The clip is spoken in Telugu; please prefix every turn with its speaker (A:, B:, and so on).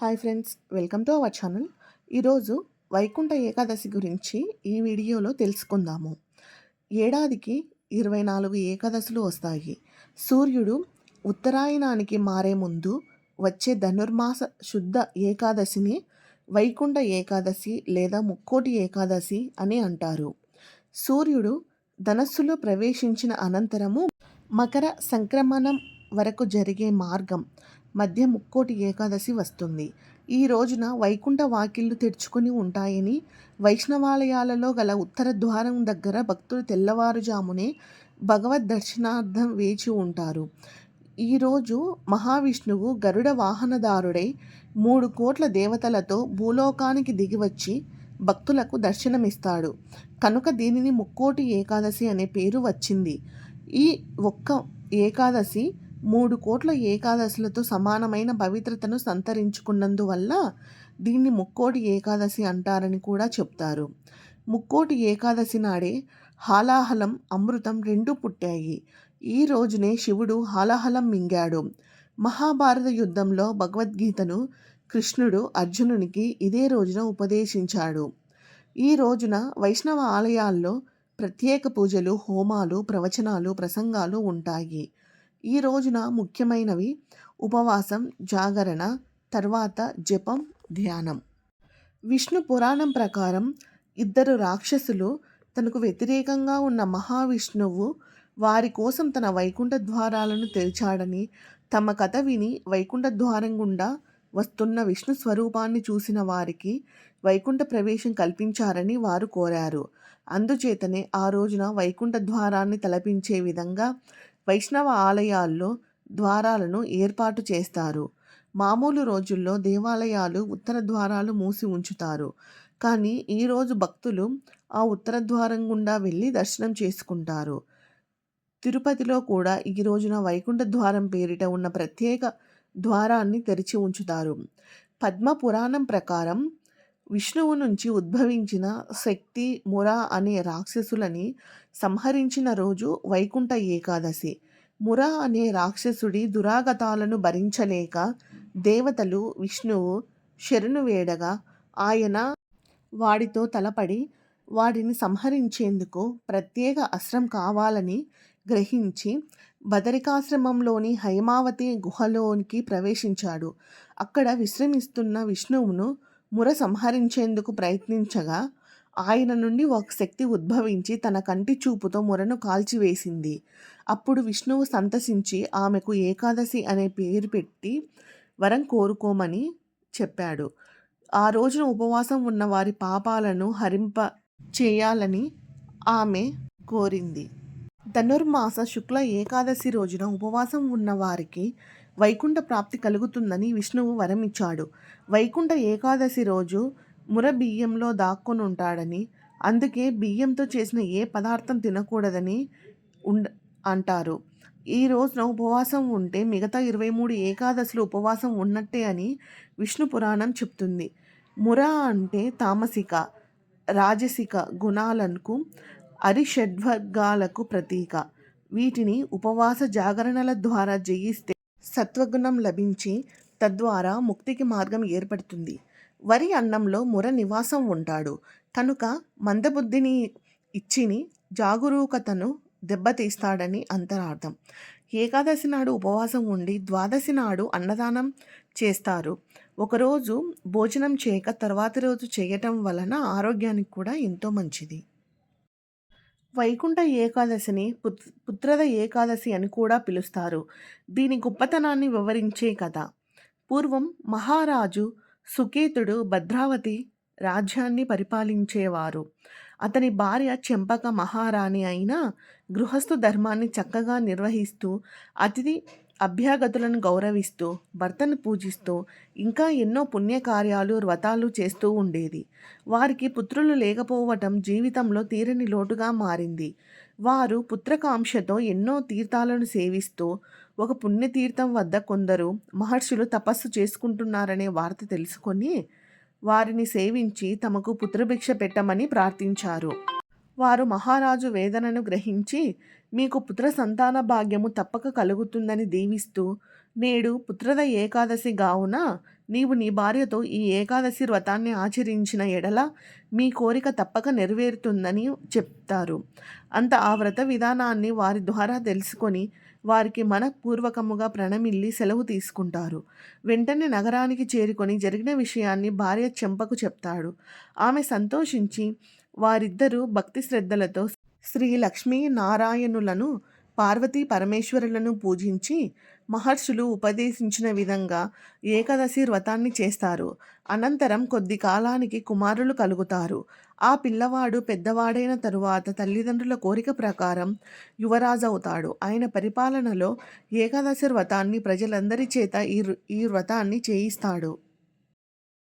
A: Hi friends welcome to our channel. ఈరోజు వైకుంఠ ఏకాదశి గురించి ఈ వీడియోలో తెలుసుకుందాము. ఏడాదికి ఇరవై నాలుగు ఏకాదశులు వస్తాయి. సూర్యుడు ఉత్తరాయణానికి మారే ముందు వచ్చే ధనుర్మాస శుద్ధ ఏకాదశిని వైకుంఠ ఏకాదశి లేదా ముక్కోటి ఏకాదశి అని అంటారు. సూర్యుడు ధనస్సులో ప్రవేశించిన అనంతరము మకర సంక్రమణం వరకు జరిగే మార్గం మధ్య ముక్కోటి ఏకాదశి వస్తుంది. ఈ రోజున వైకుంఠ వాకిళ్ళు తెరుచుకుని ఉంటాయని వైష్ణవాలయాలలో గల ఉత్తర ద్వారం దగ్గర భక్తులు తెల్లవారుజామునే భగవద్ దర్శనార్థం వేచి ఉంటారు. ఈరోజు మహావిష్ణువు గరుడ వాహనదారుడై మూడు కోట్ల దేవతలతో భూలోకానికి దిగివచ్చి భక్తులకు దర్శనమిస్తాడు. కనుక దీనిని ముక్కోటి ఏకాదశి అనే పేరు వచ్చింది. ఈ ఒక్క ఏకాదశి మూడు కోట్ల ఏకాదశులతో సమానమైన పవిత్రతను సంతరించుకున్నందువల్ల దీన్ని ముక్కోటి ఏకాదశి అంటారని కూడా చెప్తారు. ముక్కోటి ఏకాదశి నాడే హాలాహలం అమృతం రెండు పుట్టాయి. ఈ రోజునే శివుడు హాలాహలం మింగాడు. మహాభారత యుద్ధంలో భగవద్గీతను కృష్ణుడు అర్జునునికి ఇదే రోజున ఉపదేశించాడు. ఈ రోజున వైష్ణవ ఆలయాల్లో ప్రత్యేక పూజలు హోమాలు ప్రవచనాలు ప్రసంగాలు ఉంటాయి. ఈ రోజున ముఖ్యమైనవి ఉపవాసం జాగరణ తర్వాత జపం ధ్యానం. విష్ణు పురాణం ప్రకారం ఇద్దరు రాక్షసులు తనకు వ్యతిరేకంగా ఉన్న మహావిష్ణువు వారి కోసం తన వైకుంఠ ద్వారాలను తెరిచాడని తమ కథ విని వైకుంఠ ద్వారం గుండా వస్తున్న విష్ణు స్వరూపాన్ని చూసిన వారికి వైకుంఠ ప్రవేశం కల్పించారని వారు కోరారు. అందుచేతనే ఆ రోజున వైకుంఠ ద్వారాన్ని తలపించే విధంగా వైష్ణవ ఆలయాల్లో ద్వారాలను ఏర్పాటు చేస్తారు. మామూలు రోజుల్లో దేవాలయాలు ఉత్తర ద్వారాలు మూసి ఉంచుతారు. కానీ ఈరోజు భక్తులు ఆ ఉత్తర ద్వారం గుండా వెళ్ళి దర్శనం చేసుకుంటారు. తిరుపతిలో కూడా ఈ రోజున వైకుంఠ ద్వారం పేరిట ఉన్న ప్రత్యేక ద్వారాన్ని తెరిచి ఉంచుతారు. పద్మ పురాణం ప్రకారం విష్ణువు నుంచి ఉద్భవించిన శక్తి ముర అనే రాక్షసులని సంహరించిన రోజు వైకుంఠ ఏకాదశి. ముర అనే రాక్షసుడి దురాగతాలను భరించలేక దేవతలు విష్ణువు శరణు వేడగా ఆయన వాడితో తలపడి వాడిని సంహరించేందుకు ప్రత్యేక అస్త్రం కావాలని గ్రహించి బదరికాశ్రమంలోని హైమావతి గుహలోనికి ప్రవేశించాడు. అక్కడ విశ్రమిస్తున్న విష్ణువును ముర సంహరించేందుకు ప్రయత్నించగా ఆయన నుండి ఒక శక్తి ఉద్భవించి తన కంటి చూపుతో మురను కాల్చివేసింది. అప్పుడు విష్ణువు సంతసించి ఆమెకు ఏకాదశి అనే పేరు పెట్టి వరం కోరుకోమని చెప్పాడు. ఆ రోజున ఉపవాసం ఉన్న వారి పాపాలను హరింప చేయాలని ఆమె కోరింది. ధనుర్మాస శుక్ల ఏకాదశి రోజున ఉపవాసం ఉన్న వారికి వైకుంఠ ప్రాప్తి కలుగుతుందని విష్ణువు వరమిచ్చాడు. వైకుంఠ ఏకాదశి రోజు ముర బియ్యంలో దాక్కొని ఉంటాడని అందుకే బియ్యంతో చేసిన ఏ పదార్థం తినకూడదని ఉండ అంటారు. ఈ రోజున ఉపవాసం ఉంటే మిగతా ఇరవై మూడు ఏకాదశులు ఉపవాసం ఉన్నట్టే అని విష్ణు పురాణం చెప్తుంది. ముర అంటే తామసిక రాజసిక గుణాలకు అరిషడ్వర్గాలకు ప్రతీక. వీటిని ఉపవాస జాగరణల ద్వారా జయిస్తే సత్వగుణం లభించి తద్వారా ముక్తికి మార్గం ఏర్పడుతుంది. వరి అన్నంలో ముర నివాసం ఉంటాడు. కనుక మందబుద్ధిని ఇచ్చిని జాగరూకతను దెబ్బతీస్తాడని అంతరార్థం. ఏకాదశి నాడు ఉపవాసం ఉండి ద్వాదశి నాడు అన్నదానం చేస్తారు. ఒకరోజు భోజనం చేయక తర్వాతి రోజు చేయటం వలన ఆరోగ్యానికి కూడా ఎంతో మంచిది. వైకుంఠ ఏకాదశిని పుత్ పుత్రద ఏకాదశి అని కూడా పిలుస్తారు. దీని గొప్పతనాన్ని వివరించే కథ. పూర్వం మహారాజు సుకేతుడు భద్రావతి రాజ్యాన్ని పరిపాలించేవారు. అతని భార్య చెంపక మహారాణి అయిన గృహస్థు ధర్మాన్ని చక్కగా నిర్వహిస్తూ అతిథి అభ్యాగతులను గౌరవిస్తూ భర్తను పూజిస్తూ ఇంకా ఎన్నో పుణ్యకార్యాలు వ్రతాలు చేస్తూ ఉండేది. వారికి పుత్రులు లేకపోవటం జీవితంలో తీరని లోటుగా మారింది. వారు పుత్రకాంక్షతో ఎన్నో తీర్థాలను సేవిస్తూ ఒక పుణ్యతీర్థం వద్ద కొందరు మహర్షులు తపస్సు చేసుకుంటున్నారనే వార్త తెలుసుకొని వారిని సేవించి తమకు పుత్రభిక్ష పెట్టమని ప్రార్థించారు. వారు మహారాజు వేదనను గ్రహించి మీకు పుత్ర సంతాన భాగ్యము తప్పక కలుగుతుందని దీవిస్తూ నేడు పుత్రద ఏకాదశి గావున నీవు నీ భార్యతో ఈ ఏకాదశి వ్రతాన్ని ఆచరించిన ఎడల మీ కోరిక తప్పక నెరవేరుతుందని చెప్తారు. అంత ఆ వ్రత విధానాన్ని వారి ద్వారా తెలుసుకొని వారికి మనపూర్వకముగా ప్రణమిల్లి సెలవు తీసుకుంటారు. వెంటనే నగరానికి చేరుకొని జరిగిన విషయాన్ని భార్య చెంపకు చెప్తాడు. ఆమె సంతోషించి వారిద్దరూ భక్తి శ్రద్ధలతో శ్రీ లక్ష్మీ నారాయణులను పార్వతీ పరమేశ్వరులను పూజించి మహర్షులు ఉపదేశించిన విధంగా ఏకాదశి వ్రతాన్ని చేస్తారు. అనంతరం కొద్ది కాలానికి కుమారులు కలుగుతారు. ఆ పిల్లవాడు పెద్దవాడైన తరువాత తల్లిదండ్రుల కోరిక ప్రకారం యువరాజు అవుతాడు ఆయన పరిపాలనలో ఏకాదశి వ్రతాన్ని ప్రజలందరి చేత ఈ ఈ వ్రతాన్ని చేయిస్తాడు.